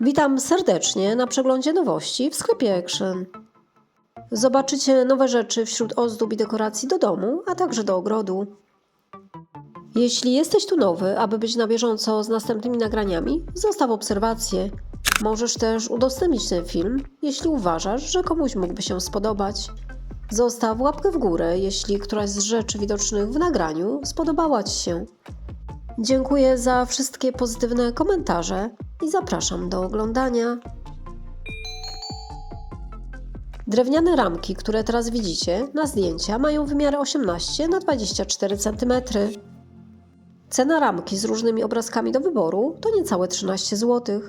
Witam serdecznie na przeglądzie nowości w sklepie Action. Zobaczycie nowe rzeczy wśród ozdób i dekoracji do domu, a także do ogrodu. Jeśli jesteś tu nowy, aby być na bieżąco z następnymi nagraniami, zostaw obserwację. Możesz też udostępnić ten film, jeśli uważasz, że komuś mógłby się spodobać. Zostaw łapkę w górę, jeśli któraś z rzeczy widocznych w nagraniu spodobała Ci się. Dziękuję za wszystkie pozytywne komentarze i zapraszam do oglądania. Drewniane ramki, które teraz widzicie na zdjęcia, mają wymiary 18 na 24 cm. Cena ramki z różnymi obrazkami do wyboru to niecałe 13 zł.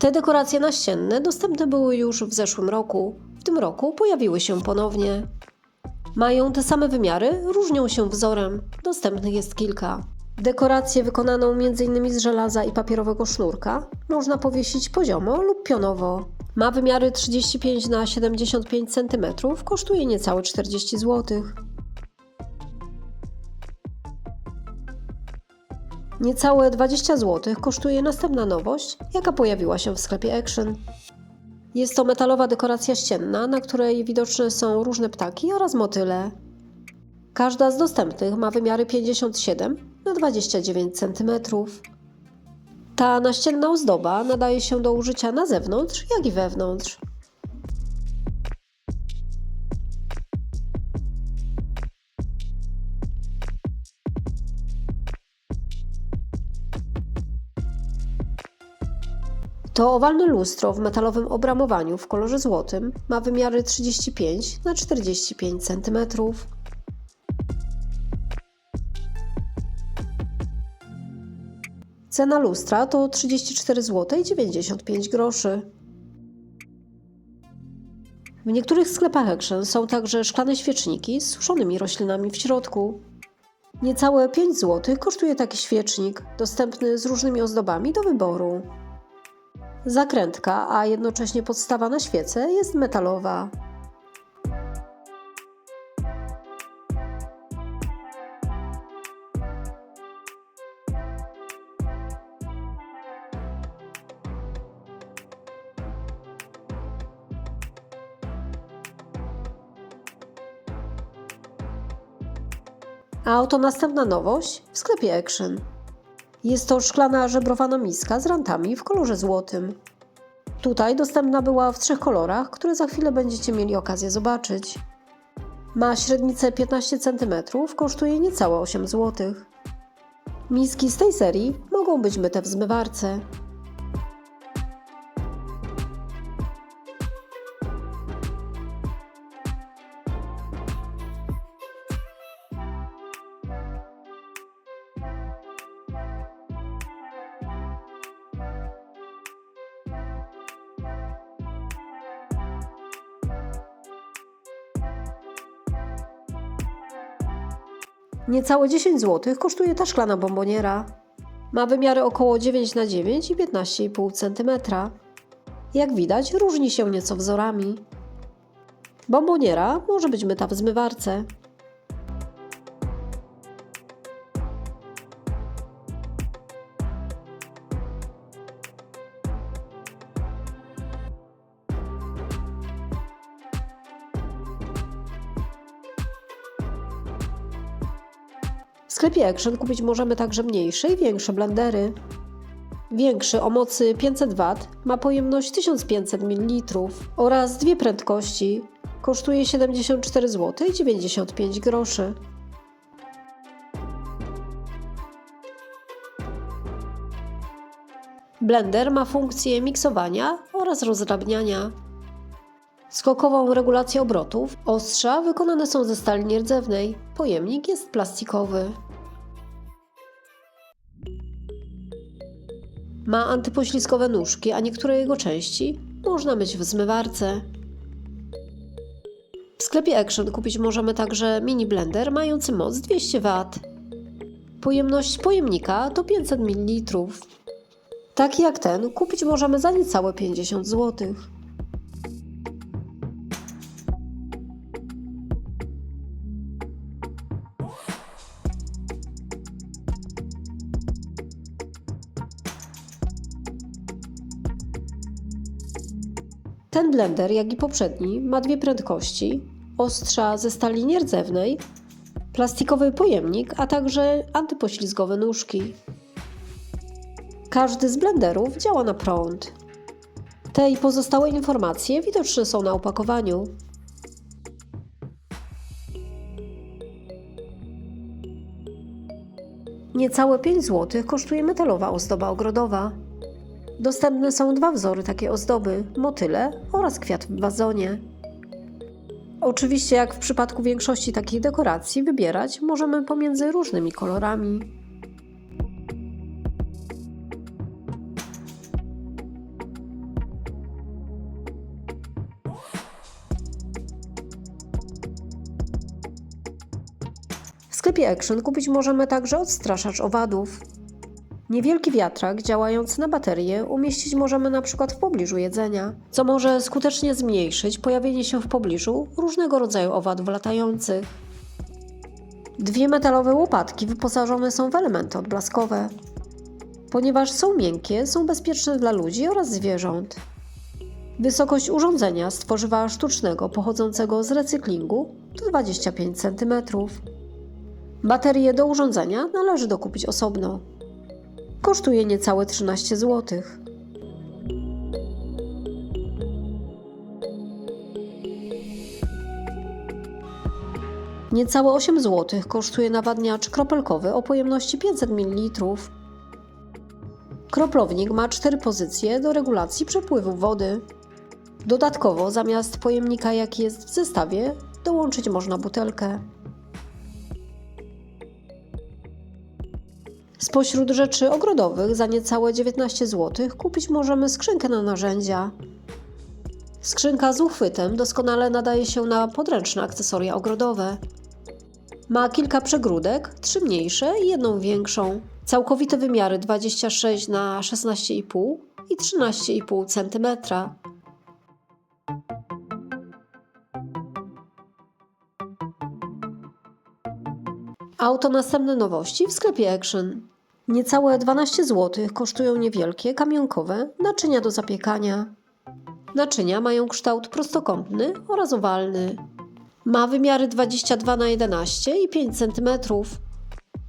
Te dekoracje naścienne dostępne były już w zeszłym roku. W tym roku pojawiły się ponownie. Mają te same wymiary, różnią się wzorem. Dostępnych jest kilka. Dekorację wykonaną m.in. z żelaza i papierowego sznurka można powiesić poziomo lub pionowo. Ma wymiary 35 na 75 cm, kosztuje niecałe 40 zł. Niecałe 20 zł kosztuje następna nowość, jaka pojawiła się w sklepie Action. Jest to metalowa dekoracja ścienna, na której widoczne są różne ptaki oraz motyle. Każda z dostępnych ma wymiary 57 na 29 cm. Ta naścienna ozdoba nadaje się do użycia na zewnątrz, jak i wewnątrz. To owalne lustro w metalowym obramowaniu w kolorze złotym ma wymiary 35 na 45 cm. Cena lustra to 34 zł i 95 groszy. W niektórych sklepach Action są także szklane świeczniki z suszonymi roślinami w środku. Niecałe 5 zł kosztuje taki świecznik, dostępny z różnymi ozdobami do wyboru. Zakrętka, a jednocześnie podstawa na świecę jest metalowa. A oto następna nowość w sklepie Action. Jest to szklana żebrowana miska z rantami w kolorze złotym. Tutaj dostępna była w trzech kolorach, które za chwilę będziecie mieli okazję zobaczyć. Ma średnicę 15 cm, kosztuje niecałe 8 zł. Miski z tej serii mogą być myte w zmywarce. Niecałe 10 zł kosztuje ta szklana bomboniera. Ma wymiary około 9 na 9 i 15,5 cm. Jak widać, różni się nieco wzorami. Bomboniera może być myta w zmywarce. Sklepie Action kupić możemy także mniejsze i większe blendery. Większy o mocy 500 W ma pojemność 1500 ml oraz dwie prędkości. Kosztuje 74 zł i 95 groszy. Blender ma funkcję miksowania oraz rozdrabniania. Skokową regulację obrotów ostrza wykonane są ze stali nierdzewnej. Pojemnik jest plastikowy. Ma antypoślizgowe nóżki, a niektóre jego części można myć w zmywarce. W sklepie Action kupić możemy także mini blender mający moc 200 W. Pojemność pojemnika to 500 ml. Taki jak ten kupić możemy za niecałe 50 zł. Ten blender, jak i poprzedni, ma dwie prędkości, ostrza ze stali nierdzewnej, plastikowy pojemnik, a także antypoślizgowe nóżki. Każdy z blenderów działa na prąd. Te i pozostałe informacje widoczne są na opakowaniu. Niecałe 5 zł kosztuje metalowa ozdoba ogrodowa. Dostępne są dwa wzory takiej ozdoby: motyle oraz kwiat w wazonie. Oczywiście, jak w przypadku większości takich dekoracji, wybierać możemy pomiędzy różnymi kolorami. W sklepie Action kupić możemy także odstraszacz owadów. Niewielki wiatrak działający na baterię umieścić możemy przykład w pobliżu jedzenia, co może skutecznie zmniejszyć pojawienie się w pobliżu różnego rodzaju owadów latających. Dwie metalowe łopatki wyposażone są w elementy odblaskowe. Ponieważ są miękkie, są bezpieczne dla ludzi oraz zwierząt. Wysokość urządzenia z tworzywa sztucznego pochodzącego z recyklingu to 25 cm. Baterię do urządzenia należy dokupić osobno. Kosztuje niecałe 13 zł. Niecałe 8 zł kosztuje nawadniacz kropelkowy o pojemności 500 ml. Kroplownik ma cztery pozycje do regulacji przepływu wody. Dodatkowo, zamiast pojemnika, jaki jest w zestawie, dołączyć można butelkę. Spośród rzeczy ogrodowych za niecałe 19 zł kupić możemy skrzynkę na narzędzia. Skrzynka z uchwytem doskonale nadaje się na podręczne akcesoria ogrodowe. Ma kilka przegródek, trzy mniejsze i jedną większą. Całkowite wymiary 26 na 16,5 i 13,5 cm. Auto następne nowości w sklepie Action. Niecałe 12 zł kosztują niewielkie, kamionkowe naczynia do zapiekania. Naczynia mają kształt prostokątny oraz owalny. Ma wymiary 22 na 11 i 5 cm.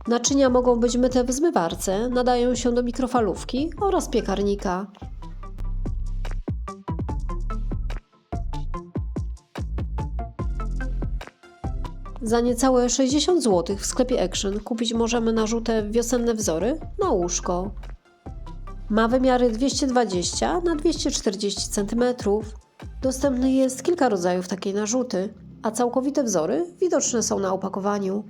Naczynia mogą być myte w zmywarce, nadają się do mikrofalówki oraz piekarnika. Za niecałe 60 zł w sklepie Action kupić możemy narzute wiosenne wzory na łóżko. Ma wymiary 220 na 240 cm. Dostępny jest kilka rodzajów takiej narzuty, a całkowite wzory widoczne są na opakowaniu.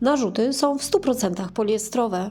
Narzuty są w 100% poliestrowe.